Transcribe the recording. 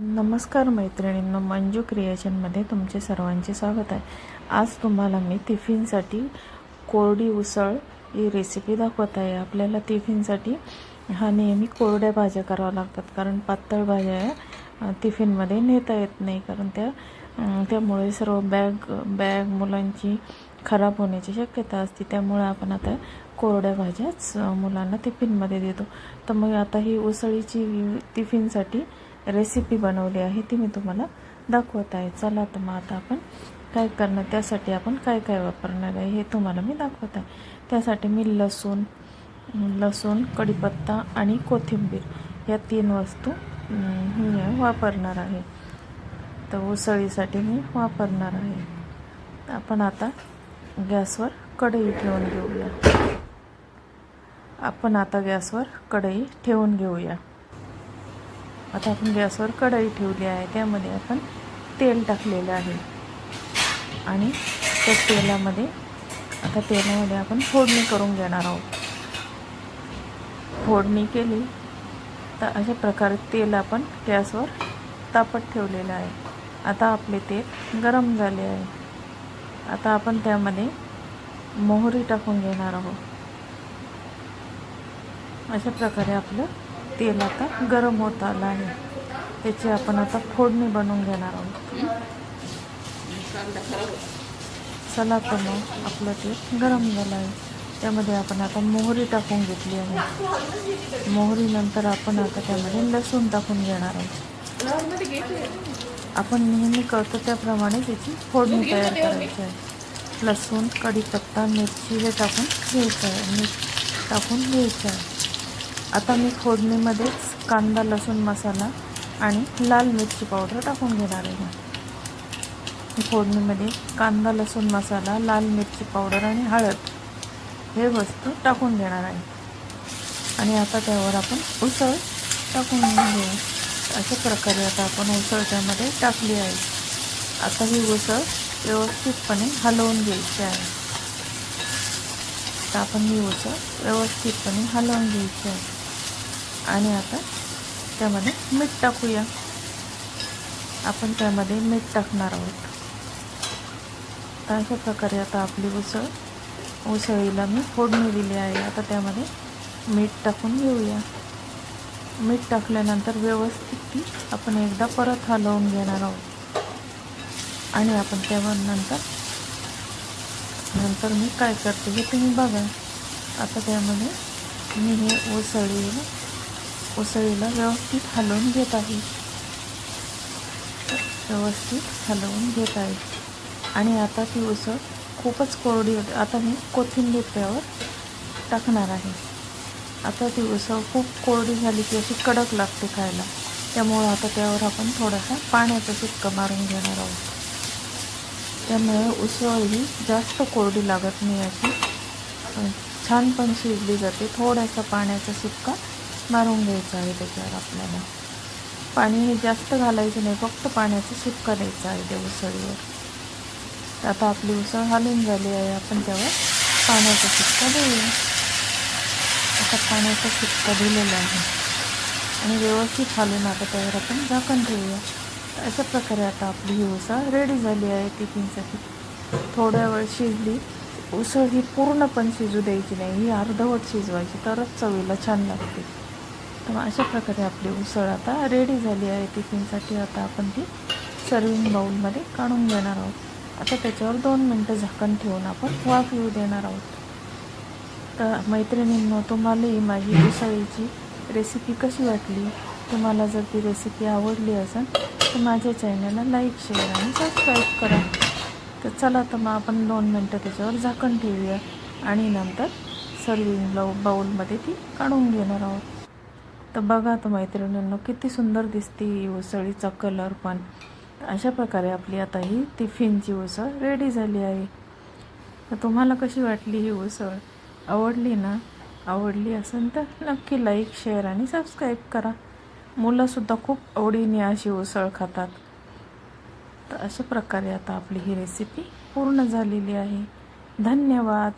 नमस्कार मैत्रिणींनो मंजू क्रिएशनमध्ये तुमचे सर्वांचे स्वागत आहे. आज तुम्हाला मी टिफिनसाठी कोरडी उसळ ही रेसिपी दाखवत आहे. आपल्याला टिफिनसाठी हा नेहमी कोरड्या भाज्या कराव्या लागतात कारण पातळ भाज्या या टिफिनमध्ये नेता येत नाही कारण त्या त्यामुळे सर्व बॅग बॅग मुलांची खराब होण्याची शक्यता असते. त्यामुळे आपण आता कोरड्या भाज्याच मुलांना टिफिनमध्ये देतो. तर मग आता ही उसळीची टिफिनसाठी रेसिपी बनवली आहे ती मी तुम्हाला दाखवत आहे. चला तर मग आता आपण काय करणार त्यासाठी आपण काय काय वापरणार आहे हे तुम्हाला मी दाखवत आहे. त्यासाठी मी लसूण लसूण कढीपत्ता आणि कोथिंबीर या तीन वस्तू मी वापरणार आहे. तर उसळीसाठी मी वापरणार आहे. आपण आता गॅसवर कढई ठेवून घेऊया. आपण आता गॅसवर कढई ठेवून घेऊया. आता आपण गॅसवर कढई ठेवली आहे त्यामध्ये आपण तेल टाकलेलं आहे. आणि त्या तेलामध्ये आता तेलामध्ये आपण फोडणी करून घेणार आहोत. फोडणी केली तर अशा प्रकारे तेल आपण गॅसवर तापत ठेवलेलं आहे. आता आपले तेल गरम झाले आहे. आता आपण त्यामध्ये मोहरी टाकून घेणार आहोत. अशा प्रकारे आपलं तेल आता गरम होत आलं आहे. त्याची आपण आता फोडणी बनवून घेणार आहोत. चला तर मग आपलं तेल गरम झालं आहे. त्यामध्ये आपण आता मोहरी टाकून घेतली आहे. मोहरीनंतर आपण आता त्यामध्ये लसूण टाकून घेणार आहोत. आपण नेहमी करतो त्याप्रमाणे त्याची फोडणी तयार करायची आहे. लसूण कढीपत्ता मिरची हे टाकून घ्यायचं आहे. मीठ टाकून घ्यायचं आहे. आता मी फोडणीमध्येच कांदा लसूण मसाला आणि लाल मिरची पावडर टाकून घेणार आहे. मी फोडणीमध्ये कांदा लसूण मसाला लाल मिरची पावडर आणि हळद हे वस्तू टाकून घेणार आहे. आणि आता त्यावर आपण उसळ टाकून घेऊ. अशा प्रकारे आता आपण उसळ त्यामध्ये टाकली आहे. आता ही उसळ व्यवस्थितपणे हलवून घ्यायची आहे. तर आपण ही उसळ व्यवस्थितपणे हलवून घ्यायची आहे. आणि आता त्यामध्ये मीठ टाकूया. आपण त्यामध्ये मीठ टाकणार आहोत. तर अशा प्रकारे आता आपली उसळ उसळीला मी फोडणी दिली आहे. आता त्यामध्ये मीठ टाकून घेऊया. मीठ टाकल्यानंतर व्यवस्थित ती आपण एकदा परत हलवून घेणार आहोत. आणि आपण त्यावर नंतर नंतर मी काय करते हे तुम्ही बघा. आता त्यामध्ये मी हे उसळीला उसळीला व्यवस्थित हलवून घेत आहे. व्यवस्थित हलवून घेत आहे. आणि आता ती उसळ खूपच कोरडी होते. आता मी कोथिंबीर त्यावर टाकणार आहे. आता ती उसळ खूप कोरडी झाली की अशी कडक लागते खायला. त्यामुळं आता त्यावर आपण थोडासा पाण्याचा शिक्का मारून घेणार आहोत. त्यामुळे उसळ ही जास्त कोरडी लागत नाही अशी. छान पण शिजली जाते. थोडासा पाण्याचा शिक्का मारून घ्यायचं आहे त्याच्यावर आपल्याला. पाणी हे जास्त घालायचं नाही फक्त पाण्याचा शिपका द्यायचा आहे त्या उसळीवर. तर आता आपली उसळ हलून झाली आहे आपण त्यावर पाण्याचा शिपका देऊया. आता पाण्याचा शिपका दिलेला आहे. आणि व्यवस्थित हलून आता त्यावर आपण झाकण ठेवूया. अशा प्रकारे आता आपली ही उसळ रेडी झाली आहे टिफिनसाठी. थोड्या वेळ शिजली. उसळ ही पूर्ण पण शिजू द्यायची नाही ही अर्धवट शिजवायची तरच चवीला छान लागते. तर मग अशा प्रकारे आपली उसळ आता रेडी झाली आहे टिफिनसाठी. आता आपण ती सर्विंग बाऊलमध्ये काढून घेणार आहोत. आता त्याच्यावर दोन मिनटं झाकण ठेवून आपण वाफ येऊ देणार आहोत. तर मैत्रिणींनो तुम्हालाही माझी उसळीची रेसिपी कशी वाटली? तुम्हाला जर ती रेसिपी आवडली असेल तर माझ्या चॅनलला लाईक शेअर आणि सबस्क्राईब करा. तर चला तर मग आपण दोन मिनटं त्याच्यावर झाकण ठेवूया आणि नंतर सर्विंग बाऊ बाऊलमध्ये ती काढून घेणार आहोत. तर बघा तर मैत्रिणींनो किती सुंदर दिसते ही उसळीचा कलर पण. अशा प्रकारे आपली आता ही टिफिनची उसळ रेडी झाली आहे. तर तुम्हाला कशी वाटली ही उसळ? आवडली ना? आवडली असेल तर नक्की लाईक शेअर आणि सबस्क्राईब करा. मुलंसुद्धा खूप आवडीने अशी उसळ खातात. तर अशा प्रकारे आता आपली ही रेसिपी पूर्ण झालेली आहे. धन्यवाद!